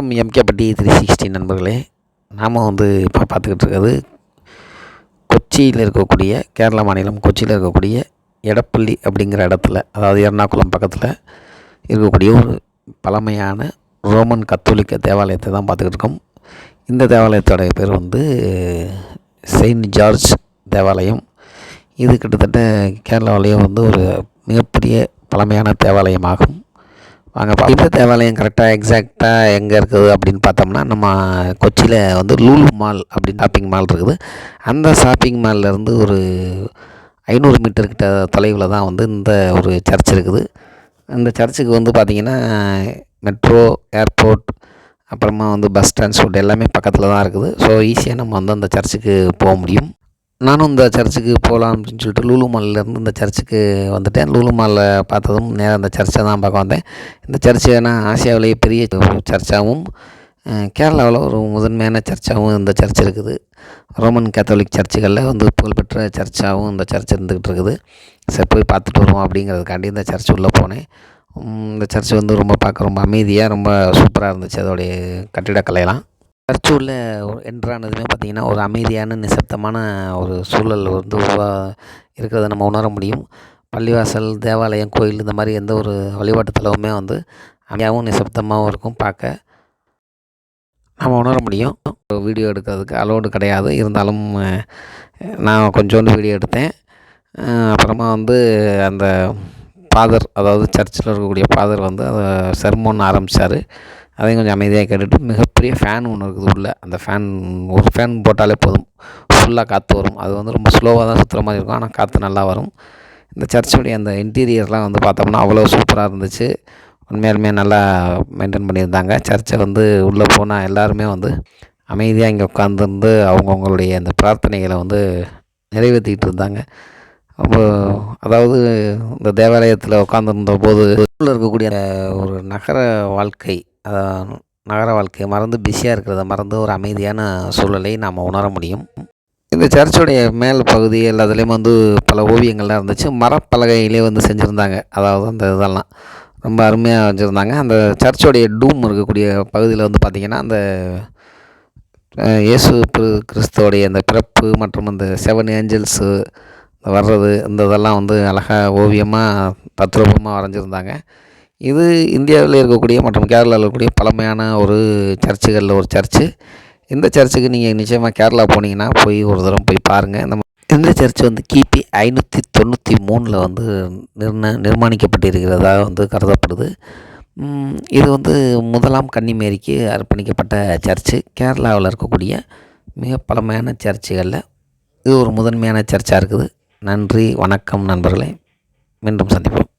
வணக்கம் எம்கேபட்டி three sixty நண்பர்களே. நாம் வந்து இப்போ பார்த்துக்கிட்டு இருக்கிறது கொச்சியில் இருக்கக்கூடிய கேரளா மாநிலம் கொச்சியில் இருக்கக்கூடிய எடப்பள்ளி அப்படிங்கிற இடத்துல அதாவது எர்ணாகுளம் பக்கத்தில் இருக்கக்கூடிய ஒரு பழமையான ரோமன் கத்தோலிக்க தேவாலயத்தை தான் பார்த்துக்கிட்டு இருக்கோம். இந்த தேவாலயத்தோடைய பேர் வந்து செயின்ட் ஜார்ஜ் தேவாலயம். இது கிட்டத்தட்ட கேரளாவிலேயே வந்து ஒரு மிகப்பெரிய பழமையான தேவாலயமாகும். வாங்க பா இந்த தேவாலயம் கரெக்டாக எக்ஸாக்டாக எங்கே இருக்குது அப்படின்னு பார்த்தோம்னா நம்ம கொச்சியில் வந்து லூலு மால் அப்படின்னு ஷாப்பிங் மால் இருக்குது. அந்த ஷாப்பிங் மால்லேருந்து ஒரு ஐநூறு மீட்டர் கிட்ட தொலைவில் தான் வந்து இந்த ஒரு சர்ச் இருக்குது. இந்த சர்ச்சுக்கு வந்து பார்த்திங்கன்னா மெட்ரோ ஏர்போர்ட் அப்புறமா வந்து பஸ் டிரான்ஸ்போர்ட் எல்லாமே பக்கத்தில் தான் இருக்குது. ஸோ ஈஸியாக நம்ம வந்து அந்த சர்ச்சுக்கு போக முடியும். நானும் இந்த சர்ச்சுக்கு போகலாம் அப்படின்னு சொல்லிட்டு லூலுமாலிலேருந்து இந்த சர்ச்சுக்கு வந்துட்டேன். லூலுமாலில் பார்த்ததும் நேராக இந்த சர்ச்சை தான் பார்க்க வந்தேன். இந்த சர்ச்சு ஏன்னா ஆசியாவிலேயே பெரிய சர்ச்சாகவும் கேரளாவில் ஒரு முதன்மையான சர்ச்சாகவும் இந்த சர்ச் இருக்குது. ரோமன் கேத்தோலிக் சர்ச்சுகளில் வந்து புகழ்பெற்ற சர்ச்சாகவும் இந்த சர்ச் இருந்துக்கிட்டு இருக்குது. சரி போய் பார்த்துட்டு வருவோம் அப்படிங்கிறதுக்காண்டி இந்த சர்ச் உள்ளே போனேன். இந்த சர்ச் வந்து ரொம்ப பார்க்க ரொம்ப அமைதியாக ரொம்ப சூப்பராக இருந்துச்சு. அதோடைய கட்டிடக்கலையெல்லாம். சர்ச்சு உள்ள என்ட்ரானதுமே பார்த்திங்கன்னா ஒரு அமைதியான நிசப்தமான ஒரு சூழல் வந்து உருவா இருக்கிறத நம்ம உணர முடியும். பள்ளிவாசல் தேவாலயம் கோயில் இந்த மாதிரி எந்த ஒரு வழிபாட்டு தலவுமே வந்து அமைதியாகவும் நிசப்தமாகவும் இருக்கும் பார்க்க. நம்ம உணர முடியும். வீடியோ எடுக்கிறதுக்கு அலோடு கிடையாது. இருந்தாலும் நான் கொஞ்சோண்டு வீடியோ எடுத்தேன். அப்புறமா வந்து அந்த ஃபாதர் அதாவது சர்ச்சில் இருக்கக்கூடிய ஃபாதர் வந்து அதை செர்மோன் ஆரம்பித்தார் அதையும் கொஞ்சம் அமைதியாக கேட்டுட்டு மிகப்பெரிய ஃபேன் ஒன்று இருக்குது உள்ளே. அந்த ஃபேன் ஒரு ஃபேன் போட்டாலே போதும். ஃபுல்லாக காற்று வரும். அது வந்து ரொம்ப ஸ்லோவாக தான் சுற்றுற மாதிரி இருக்கும். ஆனால் காற்று நல்லா வரும். இந்த சர்ச்சுடைய அந்த இன்டீரியர்லாம் வந்து பார்த்தோம்னா அவ்வளோ சூப்பராக இருந்துச்சு. உண்மையாலுமே நல்லா மெயின்டைன் பண்ணியிருந்தாங்க. சர்ச்சை வந்து உள்ளே போனால் எல்லாருமே வந்து அமைதியாக இங்கே உட்காந்துருந்து அவங்கவுங்களுடைய அந்த பிரார்த்தனைகளை வந்து நிறைவேற்றிக்கிட்டு இருந்தாங்க. அப்போ அதாவது இந்த தேவாலயத்தில் உட்காந்துருந்த போது இருக்கக்கூடிய ஒரு நகர வாழ்க்கை நகர வாழ்க்கையை மறந்து பிஸியாக இருக்கிறத மறந்து ஒரு அமைதியான சூழலை நாம் உணர முடியும். இந்த சர்ச்சுடைய மேல் பகுதி எல்லாத்துலேயும் வந்து பல ஓவியங்கள்லாம் இருந்துச்சு. மரப்பலகையிலே வந்து செஞ்சுருந்தாங்க. அதாவது அந்த இதெல்லாம் ரொம்ப அருமையாக வச்சுருந்தாங்க. அந்த சர்ச்சோடைய டூம் இருக்கக்கூடிய பகுதியில் வந்து பார்த்திங்கன்னா அந்த இயேசு கிறிஸ்துவோடைய அந்த பிறப்பு மற்றும் அந்த செவன் ஏஞ்சல்ஸு வர்றது இந்த இதெல்லாம் வந்து அழகாக ஓவியமாக தத்ரூபமாக வரைஞ்சிருந்தாங்க. இது இந்தியாவில் இருக்கக்கூடிய மற்றும் கேரளாவில் இருக்கக்கூடிய பழமையான ஒரு சர்ச்சுகளில் ஒரு சர்ச்சு. இந்த சர்ச்சுக்கு நீங்கள் நிச்சயமாக கேரளா போனீங்கன்னா போய் ஒரு தரம் போய் பாருங்கள் இந்த இந்த சர்ச் வந்து கிபி ஐநூற்றி தொண்ணூற்றி மூணில் வந்து நிர்ண நிர்மாணிக்கப்பட்டிருக்கிறதா வந்து கருதப்படுது. இது வந்து முதலாம் கன்னிமேரிக்கு அர்ப்பணிக்கப்பட்ட சர்ச்சு. கேரளாவில் இருக்கக்கூடிய மிக பழமையான சர்ச்சுகளில் இது ஒரு முதன்மையான சர்ச்சாக இருக்குது. நன்றி வணக்கம் நண்பர்களே. மீண்டும் சந்திப்போம்.